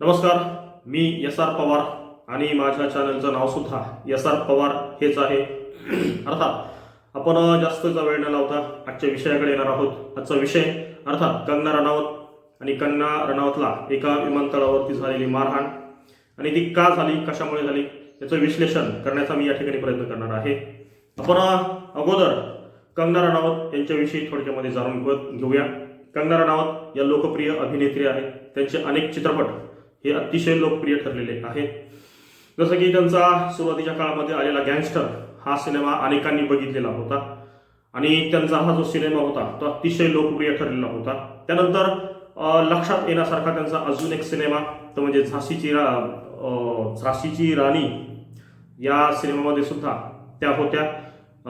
नमस्कार मी S R Pawar आणि माझ्या चॅनलचं नावसुद्धा एस आर पवार हेच आहे. अर्थात आपण जास्तचा वेळ न लावता आजच्या विषयाकडे येणार आहोत. आजचा विषय अर्थात कंगना रणावत आणि कंगना रणावतला एका विमानतळावरती झालेली मारहाण आणि ती का झाली कशामुळे झाली याचं विश्लेषण करण्याचा मी या ठिकाणी प्रयत्न करणार आहे. आपण अगोदर कंगना रणावत यांच्याविषयी थोडक्यामध्ये जाणून घेऊया. कंगना रणावत या लोकप्रिय अभिनेत्री आहेत. त्यांचे अनेक चित्रपट हे अतिशय लोकप्रिय ठरलेले आहेत. जसं की त्यांचा सुरुवातीच्या काळामध्ये आलेला गँगस्टर हा सिनेमा अनेकांनी बघितलेला होता. आणि त्यांचा हा जो सिनेमा होता तो अतिशय लोकप्रिय ठरलेला होता. त्यानंतर लक्षात येण्यासारखा त्यांचा अजून एक सिनेमा तो म्हणजे झाशीची रा झाशीची राणी या सिनेमामध्ये सुद्धा त्या होत्या.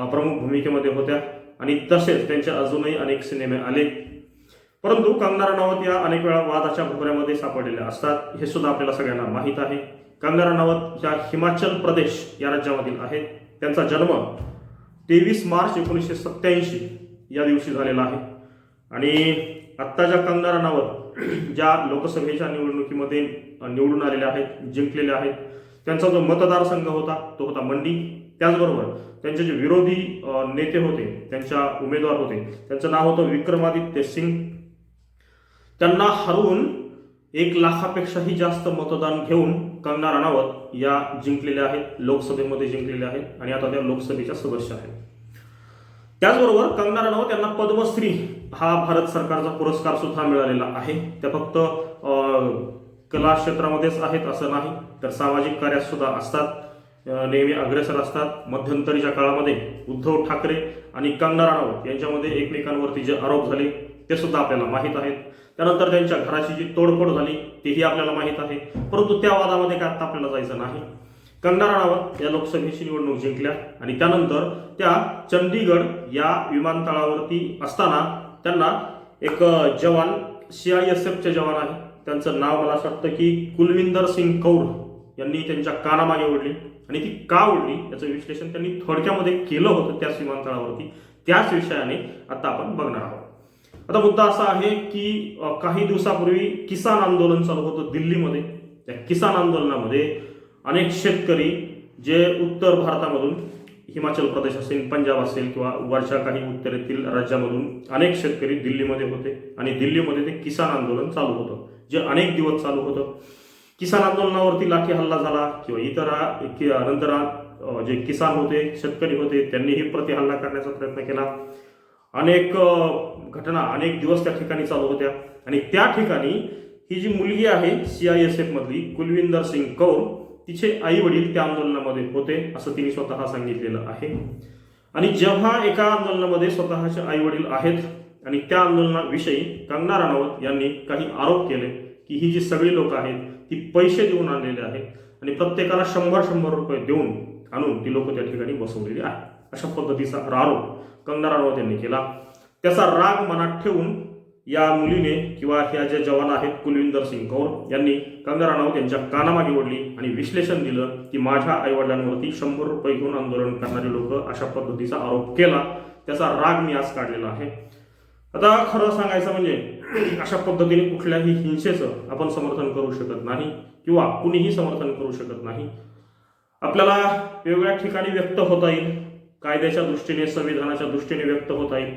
प्रमुख भूमिकेमध्ये होत्या. आणि तसेच त्यांचे अजूनही अनेक सिनेमे आले परंतु कंगना रनावत या अनेक वेळा वादाच्या भोवऱ्यामध्ये सापडलेल्या असतात. हे सुद्धा आपल्याला सगळ्यांना माहीत आहे. कंगना रनावत या हिमाचल प्रदेश या राज्यामधील आहेत त्यांचा जन्म तेवीस मार्च एकोणीसशे सत्त्याऐंशी या दिवशी झालेला आहे. आणि आत्ताच्या कंगना रनावत ज्या लोकसभेच्या निवडणुकीमध्ये निवडून आलेल्या आहेत जिंकलेल्या आहेत त्यांचा जो मतदारसंघ होता तो होता मंडी. त्याचबरोबर त्यांचे जे विरोधी नेते होते त्यांच्या उमेदवार होते त्यांचं नाव होतं विक्रमादित्य सिंग. त्यांना हरवून एक लाखापेक्षाही जास्त मतदान घेऊन कंगना राणावत या जिंकलेल्या आहेत लोकसभेमध्ये जिंकलेल्या आहेत आणि आता त्या लोकसभेच्या सदस्य आहेत. त्याचबरोबर कंगना राणावत यांना पद्मश्री हा भारत सरकारचा पुरस्कार सुद्धा मिळालेला आहे. त्या फक्त कला क्षेत्रामध्येच आहेत असं नाही तर सामाजिक कार्यात सुद्धा असतात. नेहमी अग्रेसर असतात. मध्यंतरीच्या काळामध्ये उद्धव ठाकरे आणि कंगना राणावत यांच्यामध्ये एकमेकांवरती जे आरोप झाले ते सुद्धा आपल्याला माहीत आहेत. त्यानंतर त्यांच्या घराची जी तोडफोड झाली तेही आपल्याला माहीत आहे. परंतु त्या वादामध्ये काय आता आपल्याला जायचं नाही. कंगना राणावत या लोकसभेची निवडणूक जिंकल्या आणि त्यानंतर त्या चंदीगड या विमानतळावरती असताना त्यांना एक जवान सी आय एस एफचे जवान आहे. त्यांचं नाव मला असं वाटतं की कुलविंदर सिंग कौर यांनी त्यांच्या कानामागे ओढली आणि ती का ओढली याचं विश्लेषण त्यांनी थोडक्यामध्ये केलं होतं त्याच विमानतळावरती. त्याच विषयाने आता आपण बघणार आहोत. आता मुद्दा असा आहे की काही दिवसापूर्वी किसान आंदोलन चालू होतं दिल्लीमध्ये. त्या किसान आंदोलनामध्ये अनेक शेतकरी जे उत्तर भारतामधून हिमाचल प्रदेश असेल पंजाब असेल किंवा वरच्या काही उत्तरेतील राज्यामधून अनेक शेतकरी दिल्लीमध्ये होते आणि दिल्लीमध्ये ते किसान आंदोलन चालू होतं जे अनेक दिवस चालू होतं. किसान आंदोलनावरती लाठी हल्ला झाला किंवा इतर नंतर जे किसान होते शेतकरी होते त्यांनीही प्रतिहल्ला करण्याचा प्रयत्न केला. अनेक घटना अनेक दिवस त्या ठिकाणी चालू होत्या. आणि त्या ठिकाणी ही जी मुलगी आहे सी आय एस एफमधली कुलविंदर सिंग कौर तिचे आई वडील त्या आंदोलनामध्ये होते असं तिने स्वतः सांगितलेलं आहे. आणि जेव्हा एका आंदोलनामध्ये स्वतःचे आई वडील आहेत आणि त्या आंदोलनाविषयी कंगना राणावत यांनी काही आरोप केले की ही जी सगळी लोक आहेत ती पैसे देऊन आणलेले आहेत आणि प्रत्येकाला शंभर शंभर रुपये देऊन आणून ती लोक त्या ठिकाणी बसवलेली आहे अशा पद्धतीचा आरोप कंगना राणावत यांनी केला. त्याचा राग मनात ठेवून या मुलीने किंवा ह्या ज्या जवान आहेत कुलविंदर सिंग कौर यांनी कंगना राणावत यांच्या कानामागे ओढली आणि विश्लेषण दिलं की माझ्या आईवडिलांवरती शंभर रुपये घेऊन आंदोलन करणारे लोक अशा पद्धतीचा आरोप केला. त्याचा राग मी आज काढलेला आहे. आता खरं सांगायचं म्हणजे अशा पद्धतीने कुठल्याही हिंसेचं आपण समर्थन करू शकत नाही किंवा कुणीही समर्थन करू शकत नाही. आपल्याला वेगवेगळ्या ठिकाणी व्यक्त होता येईल. कायद्याच्या दृष्टीने संविधानाच्या दृष्टीने व्यक्त होत आहे.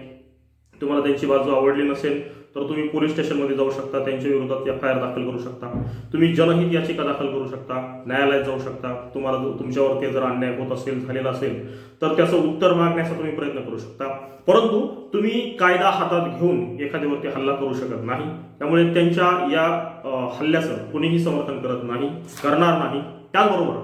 तुम्हाला त्यांची बाजू आवडली नसेल तर तुम्ही पोलीस स्टेशनमध्ये जाऊ शकता. त्यांच्या विरोधात एफ आय आर दाखल करू शकता. तुम्ही जनहित याचिका दाखल करू शकता. न्यायालयात जाऊ शकता. तुम्हाला जर तुमच्यावरती जर अन्याय होत असेल झालेला असेल तर त्याचं उत्तर मागण्याचा तुम्ही प्रयत्न करू शकता. परंतु तुम्ही कायदा हातात घेऊन एखाद्यावरती हल्ला करू शकत नाही. त्यामुळे त्यांच्या या हल्ल्याचं कुणीही समर्थन करत नाही करणार नाही. त्याचबरोबर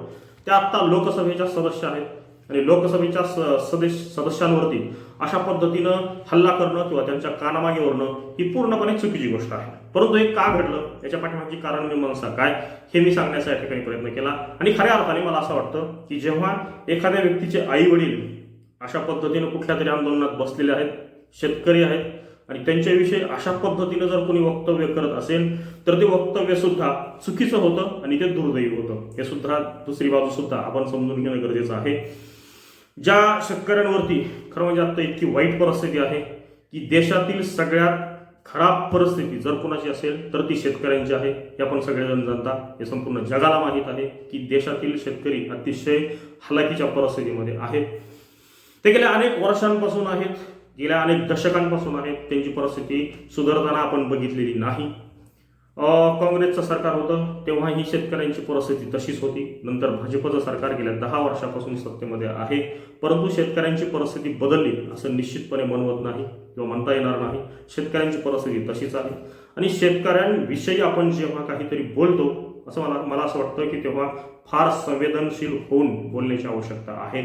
त्या आत्ता लोकसभेच्या सदस्य आहेत. आणि लोकसभेच्या स- सदस्य सदस्यांवरती अशा पद्धतीनं हल्ला करणं किंवा त्यांच्या कानामागे ओरणं ही पूर्णपणे चुकीची गोष्ट आहे. परंतु हे का घडलं? याच्या पाठीमागची कारण मीमांसा काय? हे मी सांगण्याचा या ठिकाणी प्रयत्न केला. आणि खऱ्या अर्थाने मला असं वाटतं की जेव्हा एखाद्या व्यक्तीचे आई वडील अशा पद्धतीनं कुठल्या तरी आंदोलनात बसलेले आहेत शेतकरी आहेत आणि त्यांच्याविषयी अशा पद्धतीनं जर कोणी वक्तव्य करत असेल तर ते वक्तव्य सुद्धा चुकीचं होतं आणि ते दुर्दैवी होतं. हे सुद्धा दुसरी बाजू सुद्धा आपण समजून घेणं गरजेचं आहे. ज्या शेतकऱ्यांवरती खरं म्हणजे आता इतकी वाईट परिस्थिती आहे की देशातील सगळ्यात खराब परिस्थिती जर कोणाची असेल तर ती शेतकऱ्यांची आहे. हे आपण सगळेजण जाणता. हे संपूर्ण जगाला माहीत आहे की देशातील शेतकरी अतिशय हलाखीच्या परिस्थितीमध्ये आहेत. ते गेल्या अनेक वर्षांपासून आहेत. गेल्या अनेक दशकांपासून आहेत त्यांची परिस्थिती सुधारताना आपण बघितलेली नाही. काँग्रेसचं सरकार होतं तेव्हा ही शेतकऱ्यांची परिस्थिती तशीच होती. नंतर भाजपचं सरकार गेल्या दहा वर्षापासून सत्तेमध्ये आहे. परंतु शेतकऱ्यांची परिस्थिती बदलली असं निश्चितपणे म्हणवत नाही किंवा म्हणता येणार नाही. शेतकऱ्यांची परिस्थिती तशीच आहे. आणि शेतकऱ्यांविषयी आपण जेव्हा काहीतरी बोलतो असं मला मला असं वाटतं की तेव्हा फार संवेदनशील होऊन बोलण्याची आवश्यकता आहे.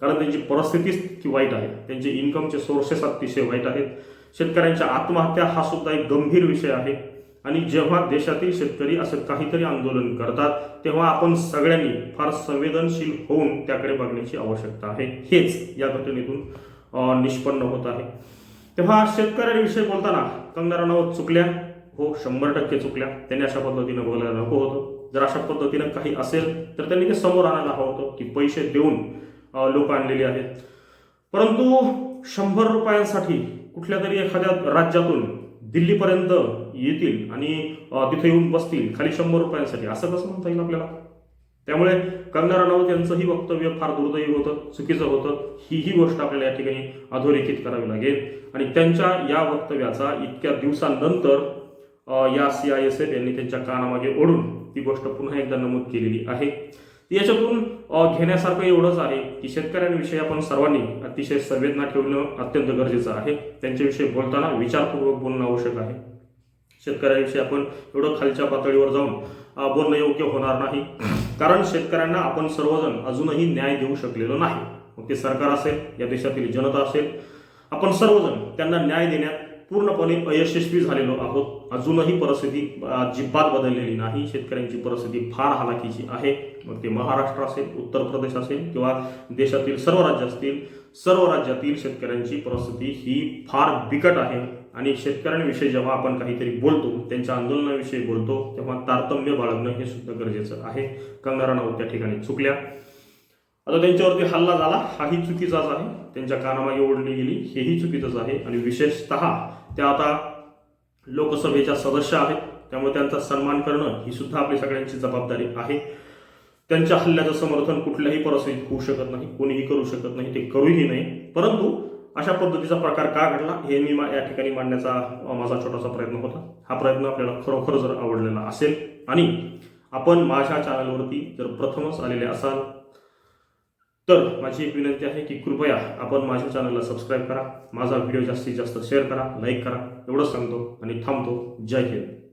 कारण त्यांची परिस्थितीच ती वाईट आहे. त्यांचे इन्कमचे सोर्सेस अतिशय वाईट आहेत. शेतकऱ्यांच्या आत्महत्या हा सुद्धा एक गंभीर विषय आहे. आणि जेव्हा देशातील शेतकरी असं काहीतरी आंदोलन करतात तेव्हा आपण सगळ्यांनी फार संवेदनशील होऊन त्याकडे बघण्याची आवश्यकता आहे. हेच या घटनेतून निष्पन्न होत आहे. तेव्हा शेतकऱ्यांविषयी बोलताना कंगना राणावत चुकल्या. हो शंभर टक्के चुकल्या. त्यांनी अशा पद्धतीनं बोलायला नको होतं. जर अशा पद्धतीनं काही असेल तर त्यांनी ते समोर आणायला हवं होतं की पैसे देऊन लोक आणलेली आहेत. परंतु शंभर रुपयांसाठी कुठल्या तरी एखाद्या राज्यातून दिल्लीपर्यंत येतील आणि तिथे येऊन बसतील खाली शंभर रुपयांसाठी असं कसं म्हणता येईल आपल्याला? त्यामुळे कंगना राणावत यांचंही वक्तव्य फार दुर्दैवी होतं चुकीचं होतं. ही ही गोष्ट आपल्याला या ठिकाणी अधोरेखित करावी लागेल. आणि त्यांच्या या वक्तव्याचा इतक्या दिवसांनंतर या सी आय एस एफ यांनी त्यांच्या कानामागे ओढून ती गोष्ट पुन्हा एकदा नमूद केलेली आहे. याच्यातून घेण्यासारखं एवढंच आहे की शेतकऱ्यांविषयी आपण सर्वांनी अतिशय संवेदना ठेवणं अत्यंत गरजेचं आहे. त्यांच्याविषयी बोलताना विचारपूर्वक बोलणं आवश्यक आहे. शेतकऱ्यांविषयी आपण एवढं खालच्या पातळीवर जाऊन बोलणं योग्य होणार नाही. कारण शेतकऱ्यांना आपण सर्वजण अजूनही न्याय देऊ शकलेलो नाही. मग ते सरकार असेल या देशातील जनता असेल आपण सर्वजण त्यांना न्याय देण्यात पूर्णपणे अयशस्वी झालेलो आहोत. अजूनही परिस्थिती अजिबात बदललेली नाही. शेतकऱ्यांची परिस्थिती फार हालाकीची आहे. मग ते महाराष्ट्र असेल उत्तर प्रदेश असेल किंवा देशातील सर्व राज्य असतील सर्व राज्यातील शेतकऱ्यांची परिस्थिती ही फार बिकट आहे. आणि शेतकऱ्यांविषयी जेव्हा आपण काहीतरी बोलतो त्यांच्या आंदोलनाविषयी बोलतो तेव्हा तारतम्य बाळगणं हे सुद्धा गरजेचं आहे. कंगना राणावत त्या ठिकाणी चुकल्या. आता त्यांच्यावरती हल्ला झाला. हाही चुकीचाच आहे. त्यांच्या कानामागे ओढली गेली. हेही चुकीचंच आहे. आणि विशेषतः त्या आता लोकसभेच्या सदस्य आहेत. त्यामुळे त्यांचा सन्मान करणं ही सुद्धा आपली सगळ्यांची जबाबदारी आहे. त्यांच्या हल्ल्याचं समर्थन कुठल्याही परिस्थितीत होऊ शकत नाही कोणीही करू शकत नाही ते करूही नाही. परंतु अशा पद्धतीचा प्रकार का घडला हे मी मा- या ठिकाणी मांडण्याचा माझा छोटासा प्रयत्न होता. हा प्रयत्न आपल्याला खरोखर जर आवडलेला असेल आणि आपण माझ्या चॅनलवरती जर प्रथमच आलेले असाल तर माझी एक विनंती आहे की कृपया आपण माझ्या चॅनलला सबस्क्राईब करा. माझा व्हिडिओ जास्तीत जास्त शेअर करा लाईक करा. एवढंच सांगतो आणि थांबतो. जय हिंद.